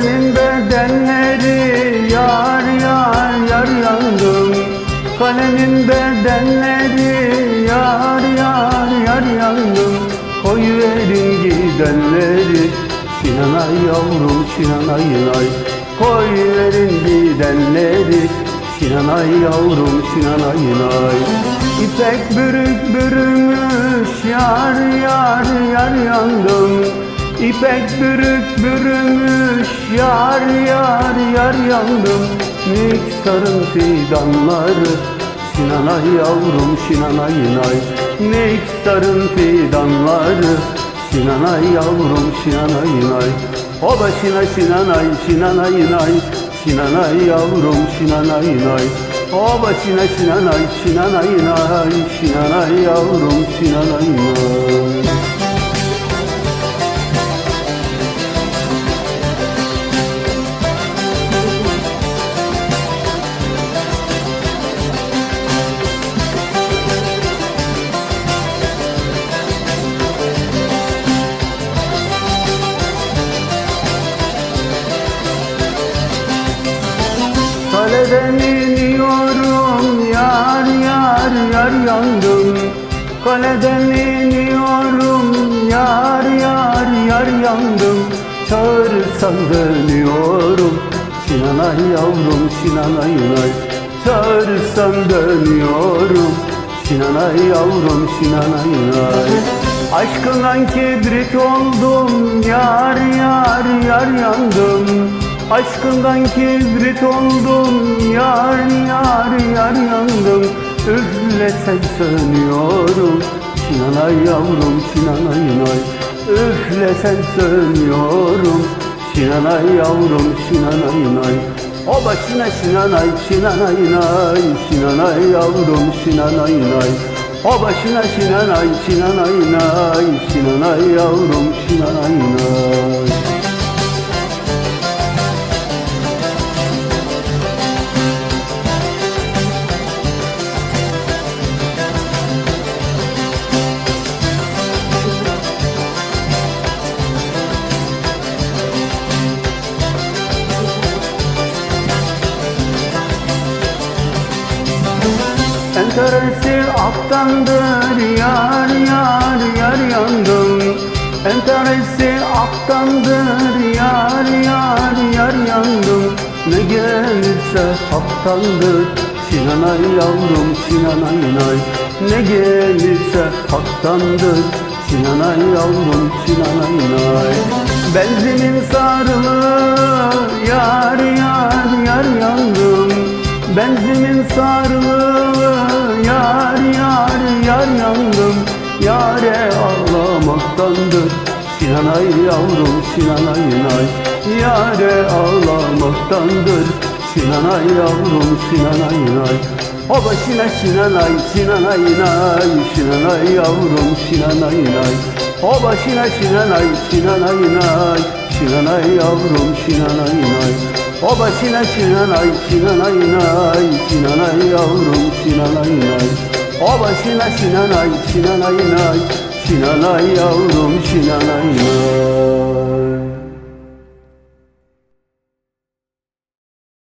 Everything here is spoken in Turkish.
senin bedenleri yar yar yar yandım. Kalemin bedenleri yar yar yar yandım. Koy verin gidenleri Sinanay yavrum Sinanay ay Koy verin gidenleri Sinanay yavrum Sinanay ay İpek bürük bürümüş yar yar yar yandım. İpek bürük bürümüş yar yar yar yandım. Miktarın fidanları Sinan'a yavrum Sinan'a yinay Miktarın fidanları Sinan'a yavrum Sinan'a yinay O başına Sinan'a Sinan'a yinay Sinan'a yavrum Sinan'a yinay O başına Sinan'a Sinan'a yinay Sinan'a yavrum Sinan'a yinay yar yandım. Kaleden iniyorum yar yar yar yandım. Çağırırsan dönüyorum Sinan'a yavrum Sinan'a yinay Çağırırsan dönüyorum Sinan'a yavrum Sinan'a yinay Aşkından kibrit oldum yar yar yar yandım. Aşkından kibrit oldum yar yar yar yandım Üflesen sönüyorum. Sinan'a yavrum Sinan'a yinay Üflesen sönüyorum. Sinan'a yavrum Sinan'a yinay O başına Sinan'a Sinan'a yinay Sinan'a yavrum Sinan'a yinay O başına Sinan'a Sinan'a yinay Sinan'a yavrum Sinan'a yinay Enteresi aktandır yar yar yar yandım Enteresi aktandır yar yar yar yandım Ne gelirse haktandır Sinan'a yavrum Sinan'a inay Ne gelirse haktandır Sinan'a yavrum Sinan'a inay Benzinin sarılığı yandım Yare ağlamaktandır Sinanay yavrum Sinanay nay Yare ağlamaktandır Sinanay yavrum Sinanay nay O başına Sinanay Sinanay nay Sinanay yavrum Sinanay nay O başına Sinanay Sinanay nay Sinanay yavrum Sinanay nay o başına Sinanay, Sinanay nay, Sinanay yavrum Sinanay nay. Aba şina şinanay, şinanay nay Şinanay yavrum şinanay nay